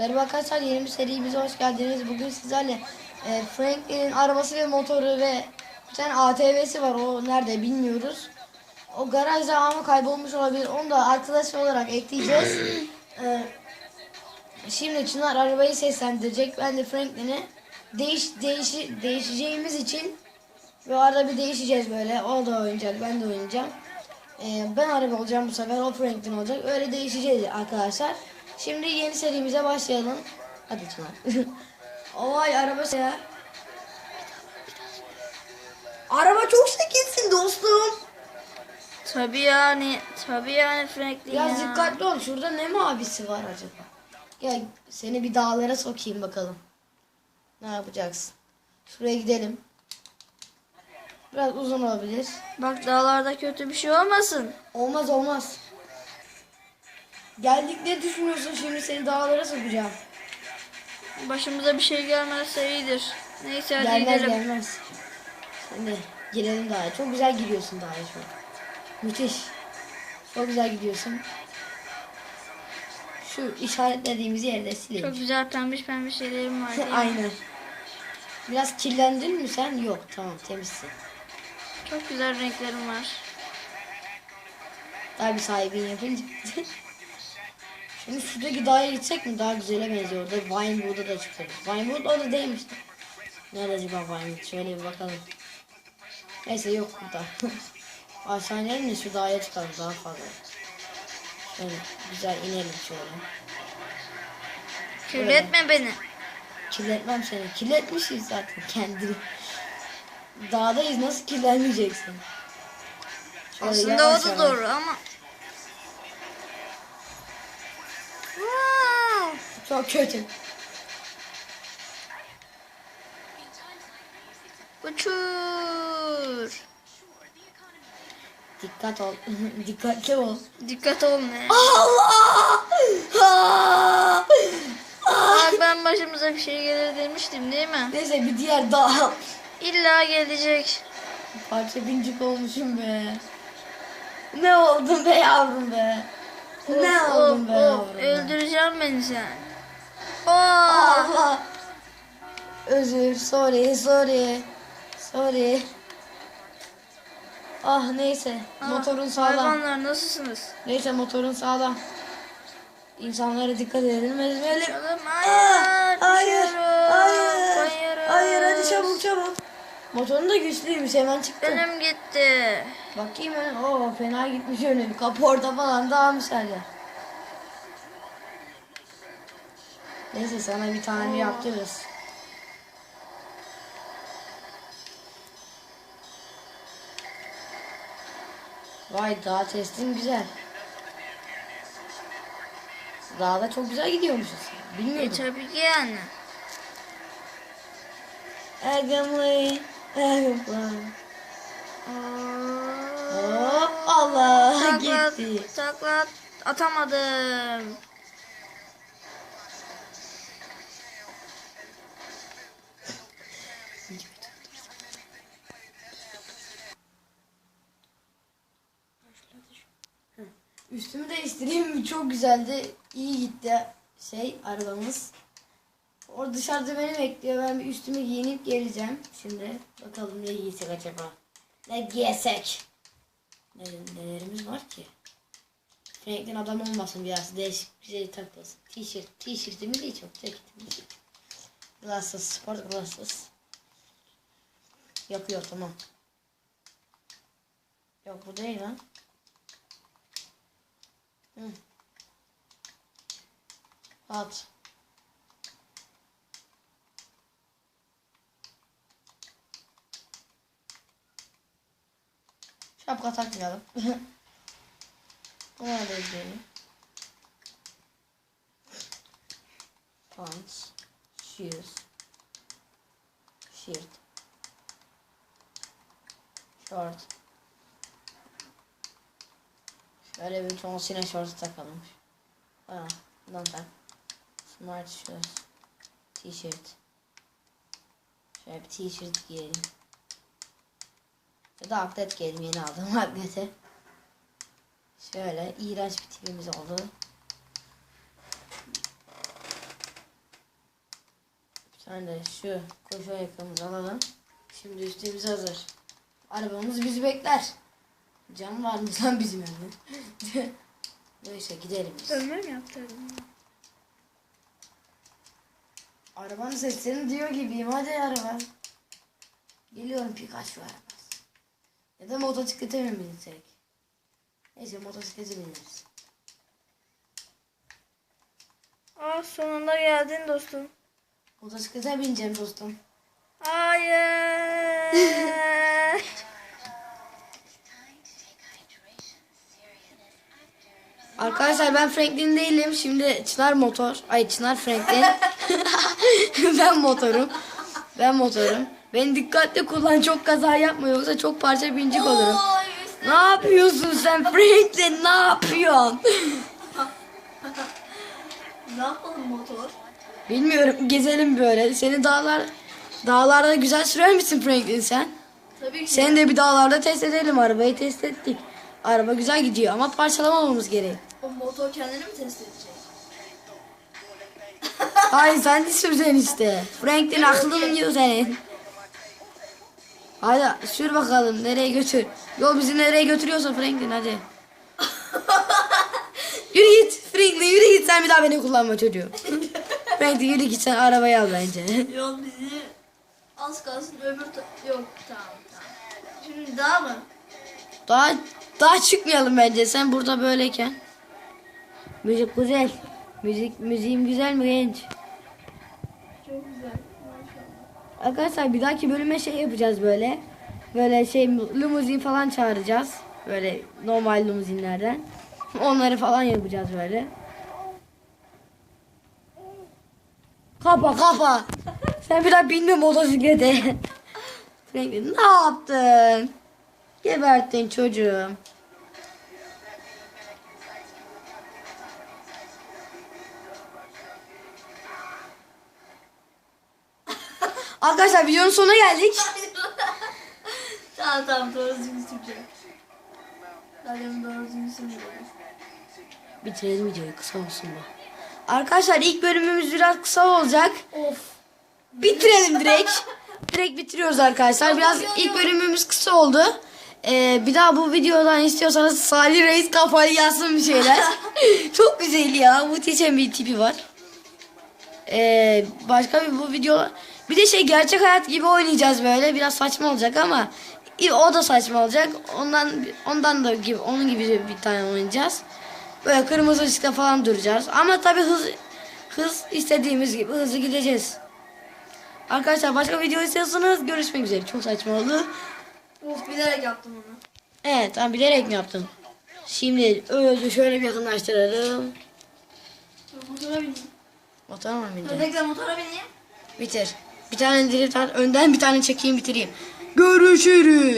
Merhaba arkadaşlar yeni bir serimize hoş geldiniz. Bugün sizlerle e, Franklin'in arabası ve motoru ve bir tane ATV'si var. O nerede bilmiyoruz. O garajda ama kaybolmuş olabilir. Onu da arkadaş olarak ekleyeceğiz. E, şimdi Çınar arabayı seslendirecek. Ben de Franklin'i değiş, değiş, değişeceğimiz için ve arada bir değişeceğiz böyle. O da oynayacak, ben de oynayacağım. Ee, ben araba olacağım bu sefer, o Franklin olacak. Öyle değişeceğiz arkadaşlar. Şimdi yeni serimize başlayalım. Hadi Çınar. Vay araba ya. Araba çok şekilsin dostum. Tabii yani, tabii yani Franklin Biraz ya. dikkatli ol. Şurada ne mavisi var acaba? Gel seni bir dağlara sokayım bakalım. Ne yapacaksın? Şuraya gidelim. Biraz uzun olabilir. Bak dağlarda kötü bir şey olmasın. Olmaz olmaz. Geldik ne düşünüyorsun şimdi seni dağlara sokacağım. Başımıza bir şey gelmezse iyidir. Neyse hadi gelmez gidelim. gelmez. Şimdi girelim daha. Çok güzel gidiyorsun daha şu an. Müthiş. Çok güzel gidiyorsun. Şu işaretlediğimiz yerde silelim. Çok güzel pembiş pembiş şeylerim var? Aynen. Biraz kirlendin mi sen? Yok tamam temizsin. Çok güzel renklerim var. Daha bir sahibin yapınca. Şimdi şuradaki dağa gitsek mi? Daha güzele benziyor. Orada Vinewood'a da çıkarız. Vinewood orada değilmiş. Nerede acaba Vinewood? Şöyle bir bakalım. Neyse yok burada. Aşağı inelim de şu dağa çıkalım daha fazla. Şöyle güzel inelim şöyle. Kirletme beni. Kirletmem seni. Kirletmişiz zaten kendini. Dağdayız nasıl kirlenmeyeceksin? Şöyle Aslında o da yavaş. doğru ama. Çok kötü. Uçur. Dikkat ol. Dikkatli ol. Dikkat ol ne? Allah! Ah! Bak ben başımıza bir şey gelir demiştim değil mi? Neyse bir diğer dağ. İlla gelecek. Parça bincik olmuşum be. Ne oldun be yavrum be. Ne Of, oldun of, be of. yavrum be. Öldüreceğim beni sen. Allah. Özür, sorry, sorry. Sorry. Ah neyse. Motorun sağlam. Hayvanlar nasılsınız? Neyse motorun sağlam. İnsanlara dikkat edelim. Ezmeyelim. Canım Ah, hayır. hayır, düşüyorum, hayır, kayıyoruz. hayır, hadi çabuk çabuk. Motorun da güçlüymüş, hemen çıktı. Önüm gitti. Bakayım ben, o fena gitmiş önüm. Kaporta falan dağılmış her yer. Neyse sana bir tane yaptırırız. Vay dağ testin güzel. Dağda çok güzel gidiyormuşuz. E Bilmiyordum. tabii ki yani. Ergamlı. Ergamlı. Hop Allah Takla, gitti. takla atamadım. Üstümü değiştireyim? Çok güzeldi. İyi gitti şey arabamız. Orada dışarıda beni bekliyor. Ben bir üstümü giyinip geleceğim. Şimdi bakalım ne giysek acaba? Ne giysek? Ne, nelerimiz var ki? Franklin adam olmasın biraz değişik bir şey taklasın. T-shirt. T-shirtimiz iyi çok. Ceketimiz. Glasses. Sport glasses. Yakıyor tamam. Yok bu değil lan. Hı. At. Şapka takmayalım. Buna da izleyelim. Pants. Shoes. Shirt. Short. Şöyle bir tonsine şortu takalım. Ha, bundan tak. Smart shoes. T-shirt. Şöyle bir t-shirt giyelim. Ya da atlet giyelim yeni aldım atleti. Şöyle iğrenç bir tipimiz oldu. tane de şu koşu ayakkabımızı alalım. Şimdi üstümüz hazır. Arabamız bizi bekler. Cam var mı lan bizim evde? Neyse gidelim biz. Dönme mi yaptırdın? Arabanın seslerini diyor gibiyim. Hadi araba. Geliyorum Pikachu arabası. Ya da motosiklete mi binsek? Neyse motosiklete bineriz. Aa sonunda geldin dostum. Motosiklete bineceğim dostum. Hayır. Arkadaşlar ben Franklin değilim. Şimdi Çınar motor. Ay Çınar Franklin. ben motorum. Ben motorum. Beni dikkatli kullan çok kaza yapma yoksa çok parça bincik olurum. Ne yapıyorsun sen Franklin ne yapıyorsun? ne yapalım motor? Bilmiyorum gezelim böyle. Seni dağlar dağlarda güzel sürer misin Franklin sen? Tabii ki. Seni de bir dağlarda test edelim. Arabayı test ettik. Araba güzel gidiyor ama parçalamamamız gerek. O motor kendini mi test edecek? Hayır sen de süreceksin işte. Franklin aklın yiyor senin. Hadi sür bakalım nereye götür. Yol bizi nereye götürüyorsa Franklin hadi. yürü git Franklin yürü git sen bir daha beni kullanma çocuğum. Franklin yürü git sen arabayı al bence. Yol bizi az kalsın öbür ta- yok tamam tamam. Şimdi daha mı? Daha daha çıkmayalım bence sen burada böyleyken. Müzik güzel. Müzik müziğim güzel mi genç? Çok güzel. Maşallah. Arkadaşlar bir dahaki bölüme şey yapacağız böyle. Böyle şey limuzin falan çağıracağız. Böyle normal limuzinlerden. Onları falan yapacağız böyle. Kapa kapa. Sen bir daha binme motosiklete. Ne yaptın? Geberttin çocuğum. Arkadaşlar videonun sonuna geldik. tamam tamam doğru düzgün süreceğim. Zaten doğru düzgün sürmüyorum. Bitirelim videoyu kısa olsun bu. Arkadaşlar ilk bölümümüz biraz kısa olacak. Of. Bitirelim direkt. direkt bitiriyoruz arkadaşlar. Biraz ilk bölümümüz kısa oldu. Ee, bir daha bu videodan istiyorsanız Salih Reis kafayı yazsın bir şeyler. Çok güzel ya. Muhteşem bir tipi var. Ee, başka bir bu video bir de şey gerçek hayat gibi oynayacağız böyle. Biraz saçma olacak ama o da saçma olacak. Ondan ondan da gibi onun gibi bir tane oynayacağız. Böyle kırmızı ışıkta falan duracağız. Ama tabii hız hız istediğimiz gibi hızlı gideceğiz. Arkadaşlar başka video istiyorsanız görüşmek üzere. Çok saçma oldu. Of bilerek yaptım onu. Evet ben bilerek mi yaptım? Şimdi öyle şöyle bir yakınlaştıralım. Motora bineyim. Motor mu bindi? Bekle motora bineyim. Bitir. Bir tane at. Önden bir tane çekeyim bitireyim. Görüşürüz.